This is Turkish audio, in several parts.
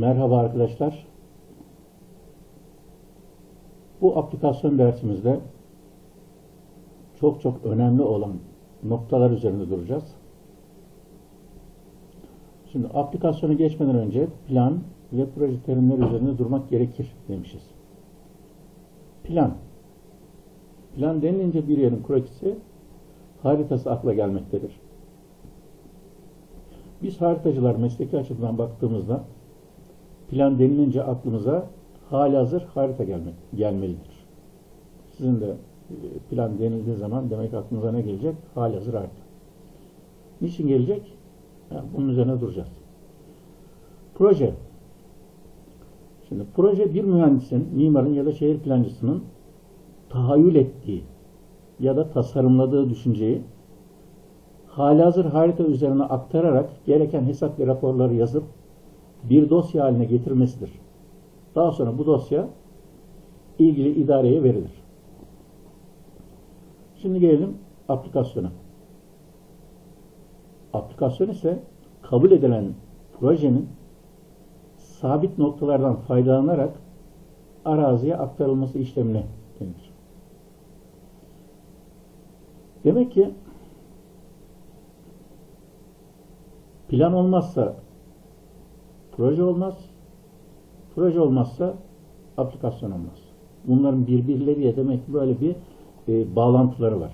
Merhaba arkadaşlar. Bu aplikasyon dersimizde çok çok önemli olan noktalar üzerinde duracağız. Şimdi aplikasyona geçmeden önce plan ve proje terimleri üzerinde durmak gerekir demişiz. Plan. Plan denilince bir yerin krokisi haritası akla gelmektedir. Biz haritacılar mesleki açıdan baktığımızda plan denilince aklımıza hali hazır harita gelmek, gelmelidir. Sizin de e, plan denildiği zaman demek aklınıza ne gelecek? Hali hazır harita. Niçin gelecek? Yani bunun üzerine duracağız. Proje. Şimdi proje bir mühendisin, mimarın ya da şehir plancısının tahayyül ettiği ya da tasarımladığı düşünceyi hali hazır harita üzerine aktararak gereken hesap ve raporları yazıp bir dosya haline getirmesidir. Daha sonra bu dosya ilgili idareye verilir. Şimdi gelelim aplikasyona. Aplikasyon ise kabul edilen projenin sabit noktalardan faydalanarak araziye aktarılması işlemine denir. Demek ki plan olmazsa proje olmaz, proje olmazsa aplikasyon olmaz. Bunların birbirleriyle demek ki böyle bir e, bağlantıları var.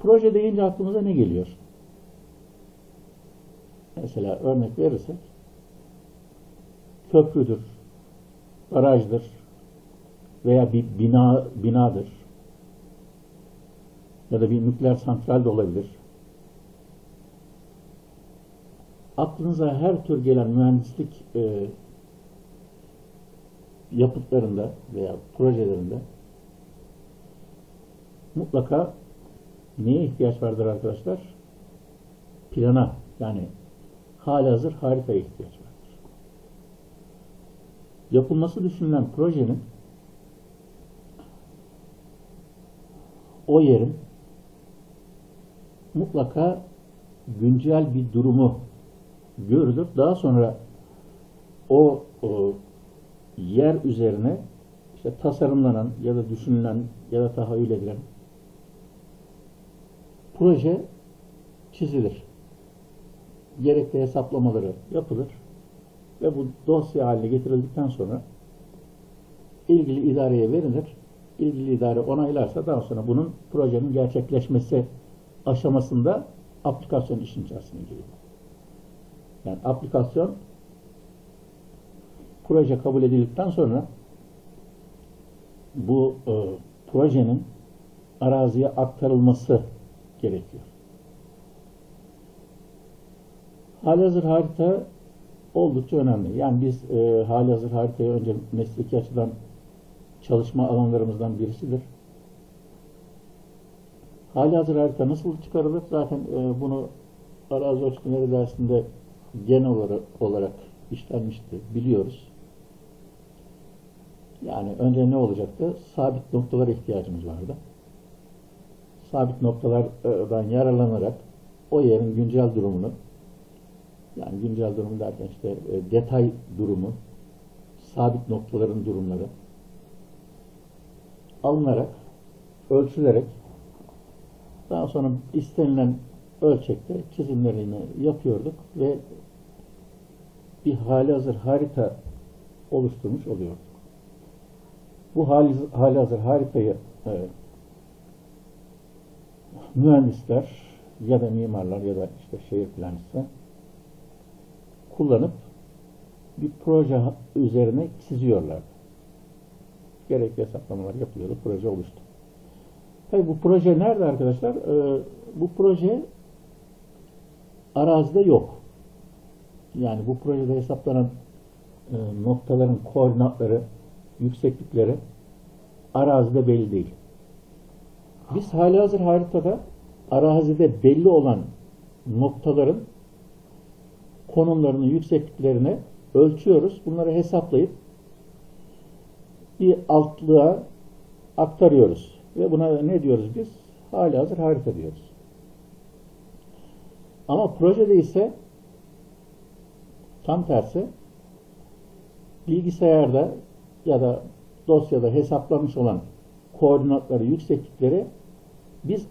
Proje deyince aklımıza ne geliyor? Mesela örnek verirsek köprüdür, barajdır veya bir bina binadır ya da bir nükleer santral de olabilir. Aklınıza her tür gelen mühendislik e, yapıtlarında veya projelerinde mutlaka neye ihtiyaç vardır arkadaşlar? Plana yani halihazır haritaya ihtiyaç vardır. Yapılması düşünülen projenin o yerin mutlaka güncel bir durumu görülür. Daha sonra o, o yer üzerine işte tasarımlanan ya da düşünülen ya da tahayyül edilen proje çizilir. Gerekli hesaplamaları yapılır ve bu dosya haline getirildikten sonra ilgili idareye verilir. İlgili idare onaylarsa daha sonra bunun projenin gerçekleşmesi aşamasında aplikasyon işin içerisine giriyor. Yani aplikasyon proje kabul edildikten sonra bu e, projenin araziye aktarılması gerekiyor. Halihazır harita oldukça önemli. Yani biz e, halihazır haritayı önce mesleki açıdan çalışma alanlarımızdan birisidir. Halihazır harita nasıl çıkarılır? Zaten e, bunu arazi ölçümleri dersinde genel olarak, işlenmişti. Biliyoruz. Yani önce ne olacaktı? Sabit noktalara ihtiyacımız vardı. Sabit noktalardan yararlanarak o yerin güncel durumunu yani güncel durum derken işte e, detay durumu, sabit noktaların durumları alınarak, ölçülerek daha sonra istenilen ölçekte çizimlerini yapıyorduk ve bir hali hazır harita oluşturmuş oluyorduk. Bu hali, hali hazır haritayı e, mühendisler ya da mimarlar ya da işte şehir plancısı kullanıp bir proje üzerine çiziyorlar. Gerekli hesaplamalar yapılıyordu. Proje oluştu. Tabii bu proje nerede arkadaşlar? Ee, bu proje arazide yok. Yani bu projede hesaplanan e, noktaların koordinatları, yükseklikleri arazide belli değil. Biz hali hazır haritada arazide belli olan noktaların konumlarını, yüksekliklerini ölçüyoruz. Bunları hesaplayıp bir altlığa aktarıyoruz. Ve buna ne diyoruz biz? Hali hazır harita diyoruz. Ama projede ise Tam tersi bilgisayarda ya da dosyada hesaplamış olan koordinatları, yükseklikleri biz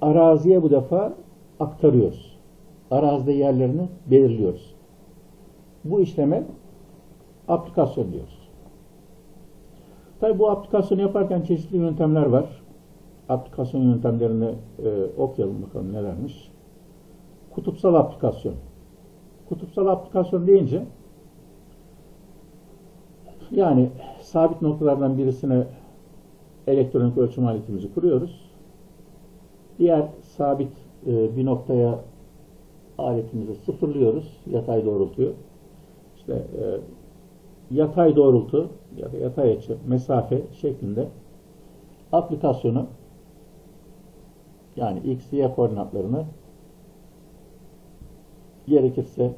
araziye bu defa aktarıyoruz. Arazide yerlerini belirliyoruz. Bu işleme aplikasyon diyoruz. Tabi bu aplikasyonu yaparken çeşitli yöntemler var. Aplikasyon yöntemlerini e, okuyalım bakalım nelermiş. Kutupsal aplikasyon. Kutupsal aplikasyon deyince yani sabit noktalardan birisine elektronik ölçüm aletimizi kuruyoruz. Diğer sabit e, bir noktaya aletimizi sıfırlıyoruz. Yatay doğrultuyu. İşte e, yatay doğrultu ya da yatay açı, mesafe şeklinde aplikasyonu yani x, y koordinatlarını gerekirse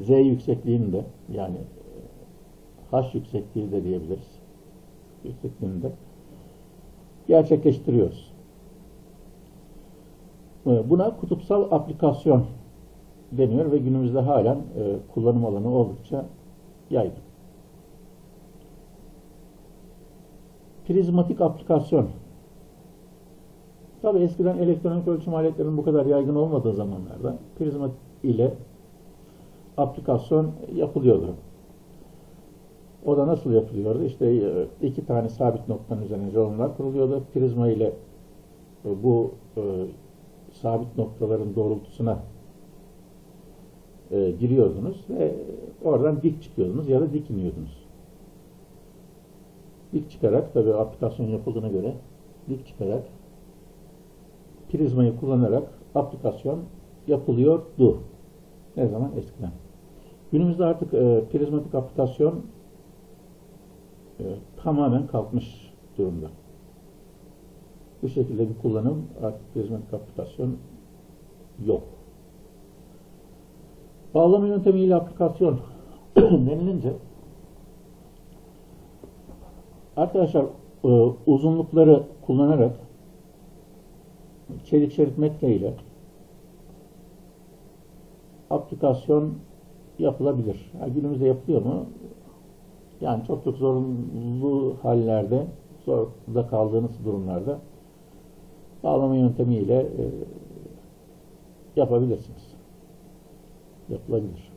z yüksekliğinde yani e, h yüksekliği de diyebiliriz. Yüksekliğinde gerçekleştiriyoruz. E, Buna kutupsal aplikasyon deniyor ve günümüzde halen e, kullanım alanı oldukça yaygın. Prizmatik aplikasyon. Tabi eskiden elektronik ölçüm aletlerinin bu kadar yaygın olmadığı zamanlarda prizmatik ile aplikasyon yapılıyordu. O da nasıl yapılıyordu? İşte e, iki tane sabit noktanın üzerine jalonlar kuruluyordu. Prizma ile e, bu e, sabit noktaların doğrultusuna giriyordunuz ve oradan dik çıkıyordunuz ya da dik iniyordunuz. Dik çıkarak tabi aplikasyon yapıldığına göre dik çıkarak prizmayı kullanarak aplikasyon yapılıyordu. Ne zaman? Eskiden. Günümüzde artık e, prizmatik aplikasyon e, tamamen kalkmış durumda. Bu şekilde bir kullanım artık prizmatik aplikasyon yok. Bağlama yöntemiyle aplikasyon denilince arkadaşlar e, uzunlukları kullanarak çelik şerit metre ile aplikasyon yapılabilir. Yani günümüzde yapılıyor mu? Yani çok çok zorunlu hallerde, zorda kaldığınız durumlarda bağlama yöntemiyle e, yapabilirsiniz. Yapılabilir.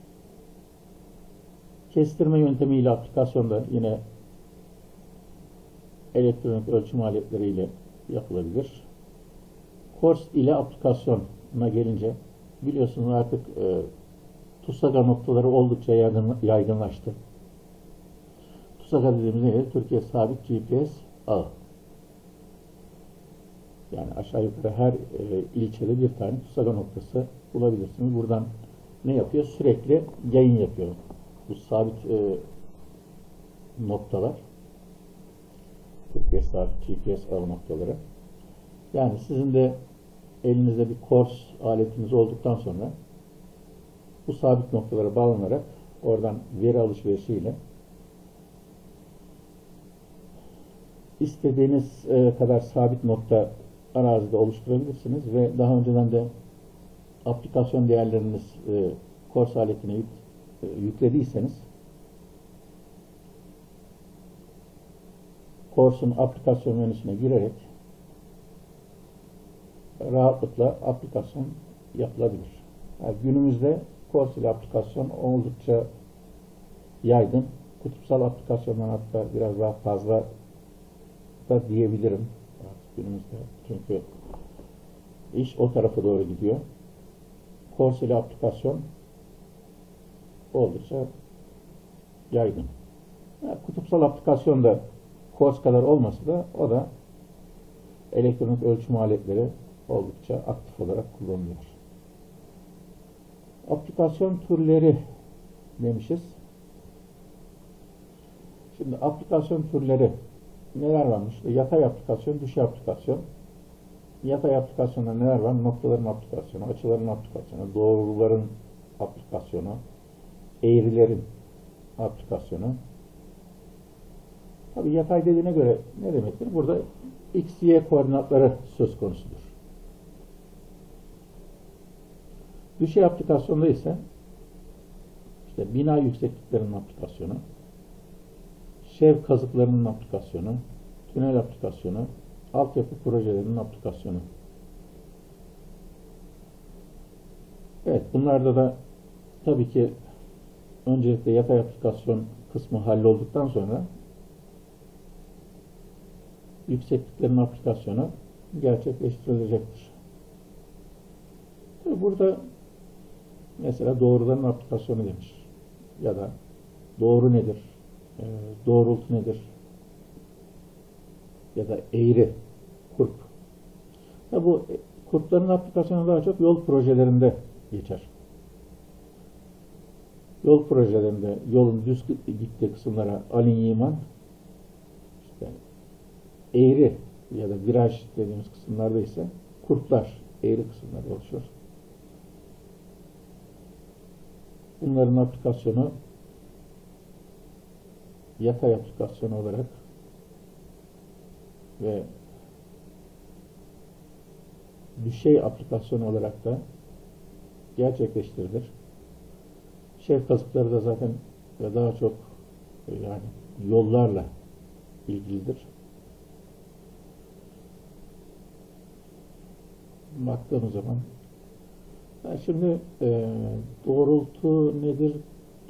Kestirme yöntemiyle aplikasyonda yine elektronik ölçüm aletleriyle yapılabilir. Kors ile aplikasyona gelince biliyorsunuz artık e, TUSAGA noktaları oldukça yaygın, yaygınlaştı. TUSAGA dediğimiz neydi? Türkiye Sabit GPS Ağı. Yani aşağı yukarı her e, ilçede bir tane TUSAGA noktası bulabilirsiniz. Buradan ne yapıyor? Sürekli yayın yapıyor. Bu sabit e, noktalar. Türkiye Sabit GPS Ağı noktaları. Yani sizin de elinizde bir kors aletiniz olduktan sonra bu sabit noktalara bağlanarak oradan veri alışverişiyle istediğiniz e, kadar sabit nokta arazide oluşturabilirsiniz ve daha önceden de aplikasyon değerleriniz e, kors aletine e, yüklediyseniz Course'un aplikasyon menüsüne girerek rahatlıkla aplikasyon yapılabilir. Yani günümüzde İle aplikasyon oldukça yaygın. Kutupsal aplikasyondan hatta biraz daha fazla da diyebilirim günümüzde. Çünkü iş o tarafa doğru gidiyor. İle aplikasyon oldukça yaygın. Yani kutupsal aplikasyon da Course kadar olmasa da o da elektronik ölçüm aletleri oldukça aktif olarak kullanılıyor. Aplikasyon türleri demişiz. Şimdi aplikasyon türleri neler varmış? Yatay aplikasyon, düşey aplikasyon. Yatay aplikasyonda neler var? Noktaların aplikasyonu, açıların aplikasyonu, doğruların aplikasyonu, eğrilerin aplikasyonu. Tabi yatay dediğine göre ne demektir? Burada x, y koordinatları söz konusudur. Düşey aplikasyonda ise işte bina yüksekliklerinin aplikasyonu, şev kazıklarının aplikasyonu, tünel aplikasyonu, altyapı projelerinin aplikasyonu. Evet, bunlarda da tabii ki öncelikle yatay aplikasyon kısmı hallolduktan sonra yüksekliklerin aplikasyonu gerçekleştirilecektir. Burada mesela doğruların aplikasyonu demiş. Ya da doğru nedir? Ee, doğrultu nedir? Ya da eğri, kurp. Ya bu kurpların aplikasyonu daha çok yol projelerinde geçer. Yol projelerinde yolun düz gittiği kısımlara alin iman işte eğri ya da viraj dediğimiz kısımlarda ise kurtlar eğri kısımlar oluşur. Bunların aplikasyonu yatay aplikasyonu olarak ve düşey aplikasyonu olarak da gerçekleştirilir. Şef kazıkları da zaten daha çok yani yollarla ilgilidir. Baktığımız zaman yani şimdi e, doğrultu nedir,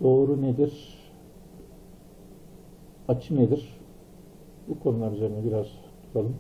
doğru nedir, açı nedir? Bu konular üzerine biraz tutalım.